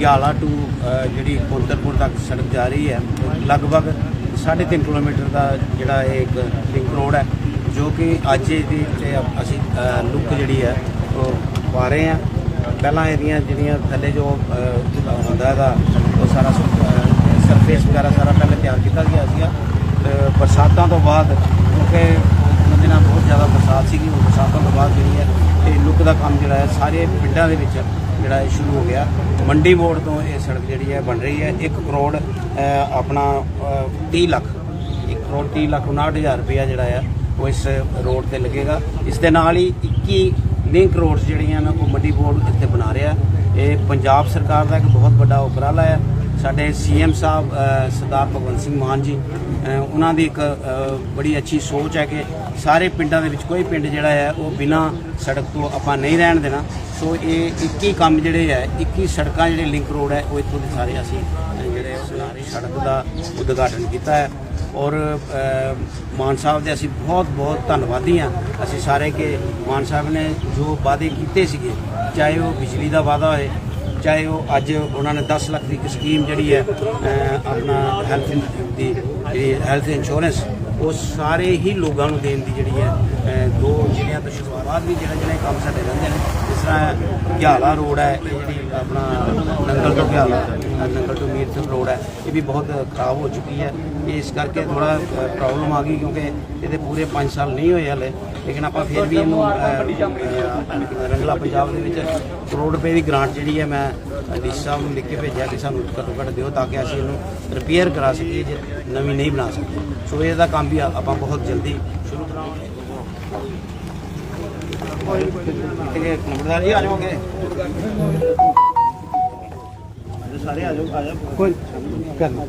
ਗਿਆਲਾ to ਜਿਹੜੀ ਕੋਤਰਪੁਰ ਤੱਕ ਸੜਕ ਜਾ ਰਹੀ ਹੈ, ਲਗਭਗ 3.5 ਕਿਲੋਮੀਟਰ ਦਾ ਜਿਹੜਾ ਇਹ ਇੱਕ ਲਿੰਕ ਰੋਡ ਹੈ, ਜੋ ਕਿ ਅੱਜ ਇਹਦੀ ਤੇ ਅਸੀਂ ਲੁੱਕ ਜਿਹੜੀ ਹੈ, ਉਹ ਪਾ ਰਹੇ ਹਾਂ। ਪਹਿਲਾਂ ਇਹਦੀਆਂ ਜਿਹੜੀਆਂ ਥੱਲੇ ਜੋ ਹੁੰਦਾ ਹੈਗਾ ਉਹ ਸਾਰਾ ਸਰਫੇਸ ਵਗੈਰਾ ਸਾਰਾ ਪਹਿਲੇ ਤਿਆਰ ਕੀਤਾ ਗਿਆ ਸੀਗਾ। ਤੇ ਬਰਸਾਤਾਂ ਤੋਂ ਬਾਅਦ, ਕਿਉਂਕਿ ਉਹਨਾਂ ਦਿਨਾਂ ਬਹੁਤ ਜ਼ਿਆਦਾ ਬਰਸਾਤ ਸੀਗੀ, ਉਹ ਬਰਸਾਤਾਂ ਤੋਂ ਬਾਅਦ ਜਿਹੜੀ ਹੈ ਇਹ ਲੁੱਕ ਦਾ ਕੰਮ ਜਿਹੜਾ ਹੈ, ਸਾਰੇ ਪਿੰਡਾਂ ਦੇ ਵਿੱਚ ਜਿਹੜਾ ਇਹ ਸ਼ੁਰੂ ਹੋ ਗਿਆ। ਮੰਡੀ ਮੋੜ ਤੋਂ ਇਹ ਸੜਕ ਜਿਹੜੀ ਹੈ ਬਣ ਰਹੀ ਹੈ। 1 ਕਰੋੜ ਆਪਣਾ ਅਹ, 30 ਲੱਖ 1 ਕਰੋੜ 30 ਲੱਖ 59000 ਰੁਪਇਆ ਜਿਹੜਾ ਹੈ ਉਹ ਇਸ ਰੋਡ ਤੇ ਲੱਗੇਗਾ। ਇਸ ਦੇ ਨਾਲ ਹੀ 21 ਲਿੰਕ ਰੋਡਸ ਜਿਹੜੀਆਂ ਨੇ ਉਹ ਮੰਡੀ ਬੋਰਡ ਇੱਥੇ ਬਣਾ ਰਿਹਾ। ਇਹ ਪੰਜਾਬ ਸਰਕਾਰ ਦਾ ਇੱਕ ਬਹੁਤ ਵੱਡਾ ਉਪਰਾਲਾ ਹੈ ਸਾਡੇ ਸੀਐਮ ਸਾਹਿਬ ਸਰਦਾਰ ਭਗਵੰਤ ਸਿੰਘ ਮਾਨ ਜੀ ਉਹਨਾਂ ਦੀ ਇੱਕ ਬੜੀ ਅੱਛੀ ਸੋਚ ਹੈ ਕਿ ਸਾਰੇ ਪਿੰਡਾਂ ਦੇ ਵਿੱਚ ਕੋਈ ਪਿੰਡ ਜਿਹੜਾ ਹੈ, ਉਹ ਬਿਨਾ ਸੜਕ ਤੋਂ ਆਪਾਂ ਨਹੀਂ ਰਹਿਣ ਦੇਣਾ। ਸੋ ਇਹ 21 ਕੰਮ ਜਿਹੜੇ ਹੈ 21 ਸੜਕਾਂ ਜਿਹੜੇ ਲਿੰਕ ਰੋਡ ਹੈ, ਉਹ ਇੱਥੋਂ ਦੇ ਸਾਰੇ ਅਸੀਂ ਜਿਹੜੇ ਉਹ ਸੜਕ ਦਾ ਉਦਘਾਟਨ ਕੀਤਾ ਹੈ। ਔਰ ਮਾਨ ਸਾਹਿਬ ਦੇ ਅਸੀਂ ਬਹੁਤ ਬਹੁਤ ਧੰਨਵਾਦੀ ਹਾਂ। ਅਸੀਂ ਸਾਰੇ ਕਿ ਮਾਨ ਸਾਹਿਬ ਨੇ ਜੋ ਵਾਅਦੇ ਕੀਤੇ ਸੀਗੇ, ਚਾਹੇ ਉਹ ਬਿਜਲੀ ਦਾ ਵਾਅਦਾ ਹੋਏ ਚਾਹੇ ਉਹ ਅੱਜ ਉਹਨਾਂ ਨੇ 10 ਲੱਖ ਦੀ ਇੱਕ ਸਕੀਮ ਜਿਹੜੀ ਹੈ ਆਪਣਾ ਹੈਲਥ ਦੀ ਜਿਹੜੀ ਹੈਲਥ ਇੰਸ਼ੋਰੈਂਸ ਉਹ ਸਾਰੇ ਹੀ ਲੋਕਾਂ ਨੂੰ ਦੇਣ ਦੀ ਜਿਹੜੀ ਹੈ ਦੋ ਜ਼ਿਲ੍ਹਿਆਂ ਤੋਂ ਸ਼ੁਰੂਆਤ ਵੀ ਜਿਹੜਾ ਜਿਹੜੇ ਕੰਮ ਸਾਡੇ ਰਹਿੰਦੇ ਨੇ। ਜਿਸ ਤਰ੍ਹਾਂ ਗਿਆਲਾ ਰੋਡ ਹੈ, ਇਹ ਜਿਹੜੀ ਆਪਣਾ ਨੰਗਲ ਤੋਂ ਘਿਆਲਾ ਨੰਗਲ ਤੋਂ ਮੀਰਪੁਰ ਰੋਡ ਹੈ, ਇਹ ਵੀ ਬਹੁਤ ਖਰਾਬ ਹੋ ਚੁੱਕੀ ਹੈ। ਇਹ ਇਸ ਕਰਕੇ ਥੋੜਾ ਪ੍ਰੋਬਲਮ ਆ ਗਈ ਕਿਉਂਕਿ ਇਹਦੇ ਪੂਰੇ 5 ਸਾਲ ਨਹੀਂ ਹੋਏ ਹਲੇ। ਲੇਕਿਨ ਆਪਾਂ ਫਿਰ ਵੀ ਇਹਨੂੰ ਰੰਗਲਾ ਪੰਜਾਬ ਦੇ ਵਿੱਚ ਕਰੋੜ ਰੁਪਏ ਦੀ ਗ੍ਰਾਂਟ ਜਿਹੜੀ ਹੈ, ਮੈਂ ਡੀ ਸਾਹਿਬ ਨੂੰ ਲਿਖ ਕੇ ਭੇਜਿਆ ਕਿ ਸਾਨੂੰ ਘੱਟੋ ਘੱਟ ਦਿਓ ਤਾਂ ਕਿ ਅਸੀਂ ਇਹਨੂੰ ਰਿਪੇਅਰ ਕਰਾ ਸਕੀਏ ਜੇ ਨਵੀਂ ਨਹੀਂ ਬਣਾ ਸਕਦੇ। ਸੋ ਇਹਦਾ ਕੰਮ ਵੀ ਆਪਾਂ ਬਹੁਤ ਜਲਦੀ ਸ਼ੁਰੂ ਕਰਾਵਾਂਗੇ ਇਹ ਨੰਬਰਦਾਰ ਜੀ ਆ ਜਾਓਗੇ ਸਾਰੇ ਆ ਜਾਓ ਆ ਜਾਓ। ਕੋਈ ਕਰਨਾ